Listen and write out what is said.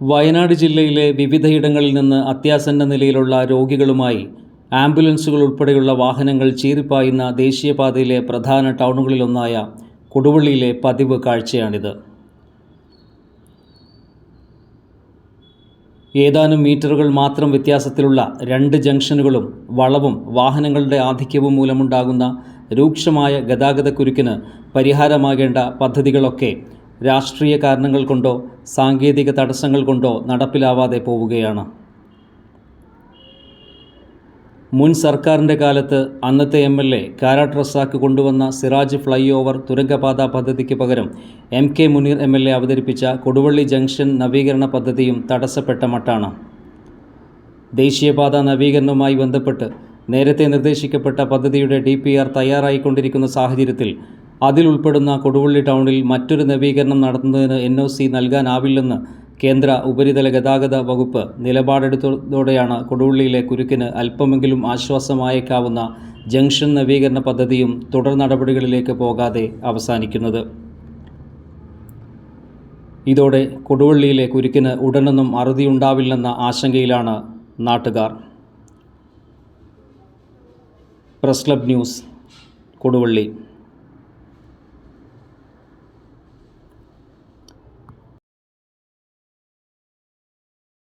വയനാട് ജില്ലയിലെ വിവിധയിടങ്ങളിൽ നിന്ന് അത്യാസന്ന നിലയിലുള്ള രോഗികളുമായി ആംബുലൻസുകൾ ഉൾപ്പെടെയുള്ള വാഹനങ്ങൾ ചീറിപ്പായുന്ന ദേശീയപാതയിലെ പ്രധാന ടൗണുകളിലൊന്നായ കൊടുവള്ളിയിലെ പതിവ് കാഴ്ചയാണിത്. ഏതാനും മീറ്ററുകൾ മാത്രം വ്യത്യാസത്തിലുള്ള രണ്ട് ജംഗ്ഷനുകളും വളവും വാഹനങ്ങളുടെ ആധിക്യവും മൂലമുണ്ടാകുന്ന രൂക്ഷമായ ഗതാഗതക്കുരുക്കിന് പരിഹാരമാകേണ്ട പദ്ധതികളൊക്കെ രാഷ്ട്രീയ കാരണങ്ങൾ കൊണ്ടോ സാങ്കേതിക തടസ്സങ്ങൾ കൊണ്ടോ നടപ്പിലാവാതെ പോവുകയാണ്. മുൻ സർക്കാരിന്റെ കാലത്ത് അന്നത്തെ M L A Karat Razak കൊണ്ടുവന്ന സിറാജ് ഫ്ലൈ ഓവർ തുരങ്കപാത പദ്ധതിക്ക് പകരം M K Muneer M L A അവതരിപ്പിച്ച കൊടുവള്ളി ജംഗ്ഷൻ നവീകരണ പദ്ധതിയും തടസ്സപ്പെട്ട മട്ടാണ്. ദേശീയപാത നവീകരണവുമായി ബന്ധപ്പെട്ട് നേരത്തെ നിർദ്ദേശിക്കപ്പെട്ട പദ്ധതിയുടെ ഡി പി ആർ തയ്യാറായിക്കൊണ്ടിരിക്കുന്ന സാഹചര്യത്തിൽ അതിൽ ഉൾപ്പെടുന്ന കൊടുവള്ളി ടൗണിൽ മറ്റൊരു നവീകരണം നടത്തുന്നതിന് എൻ ഒ സി നൽകാനാവില്ലെന്ന് കേന്ദ്ര ഉപരിതല ഗതാഗത വകുപ്പ് നിലപാടെടുത്തതോടെയാണ് കൊടുവള്ളിയിലെ കുരുക്കിന് അല്പമെങ്കിലും ആശ്വാസമായേക്കാവുന്ന ജംഗ്ഷൻ നവീകരണ പദ്ധതിയും തുടർ നടപടികളിലേക്ക് പോകാതെ അവസാനിക്കുന്നത്. ഇതോടെ കൊടുവള്ളിയിലെ കുരുക്കിന് ഉടനൊന്നും അറുതിയുണ്ടാവില്ലെന്ന ആശങ്കയിലാണ് നാട്ടുകാർ. Press club news Koduvally.